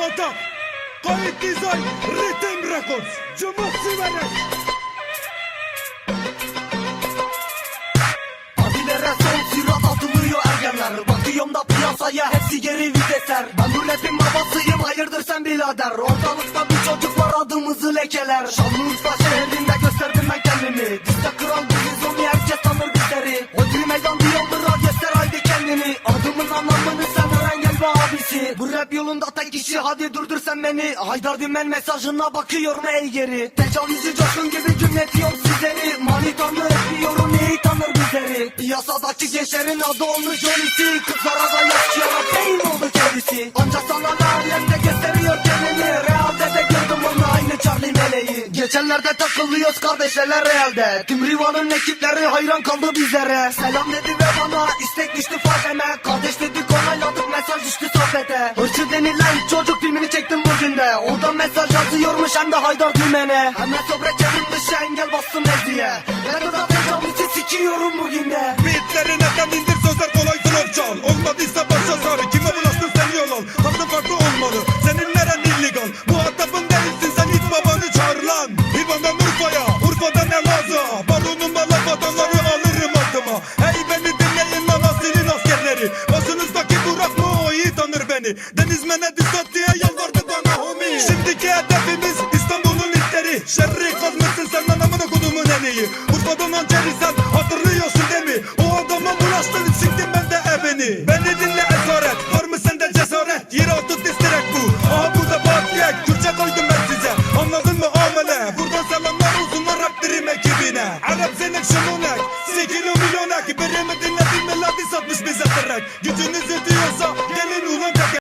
Atak Kayıt Design Ritim Records Cumhur Siverek Adilere son sirat atılıyor ergenler. Bakıyorum da piyasaya hepsi geri viteser Ben bu rapin babasıyım hayırdır sen birader? Ortalıkta bir çocuk var adımızı lekeler. Şanlıurfa şehrinde gösterdim ben kendimi. Dizde kral biziz onu herkes tanır bizleri. Odri meydan diyordur göster Bu rap yolunda tek kişi hadi durdur sen beni. Haydar Dümen mesajına bakıyorum ey geri. Tecavüzcü coşkun gibi cümletiyorum sizleri. Manitanı öpüyorum neyi tanır bizleri. Piyasadaki gençlerin adı olmuş Johnny'si Kızlara da yaşayarak beyin oldu kendisi. Ancak sana layemde gösteriyor kendini. Realde de gördüm onu aynı Charlie meleği. Geçenlerde takılıyoruz kardeşler realde. Tüm Riva'nın ekipleri hayran kaldı bizlere. Selam dedi ve bana istek düştü Fateme Denilen çocuk filmini çektim bugün de. Orada mesaj yazıyormuş hem de Haydar Dümen'e. Hemen sobrekelim dışı engel bastım ezdiye Ben de zaten camisi sikiyorum bugün de. Beatleri neden indir sözler kolay slow çal Olmadıysa başa sarı kime bulaştın sen yalan Tarzın farklı olmalı senin neren illegal. Muhatabın değilsin sen ilk babanı çağır lan. İvan'dan Urfa'ya Urfa'dan Elazığ'a Baronumla laf atanları alırım altıma. Hey beni dinleyin lan asilin askerleri. Başınızdaki Burak iyi tanır beni Dizmene dikkat diye yalvardı bana homie. Şimdiki hedefimiz İstanbul'un ilkleri. Şerri kazmışsın sen lan amına kodumun eneği Urfa'dan hançeri sen hatırlıyorsun değil mi? O adama bulaştın siktim ben de evini Beni dinle esaret. Var mı sende cesaret? Yeri attık distirek bu. Aha burada bak yek Kürtçe koydum ben size. Anladın mı amele? Buradan selamlar uzunlar rap dirim ekibine. Arap senek şumunek Sikilo milyonek Birimi dinledin melodi satmış bize direkt. Gücünüzü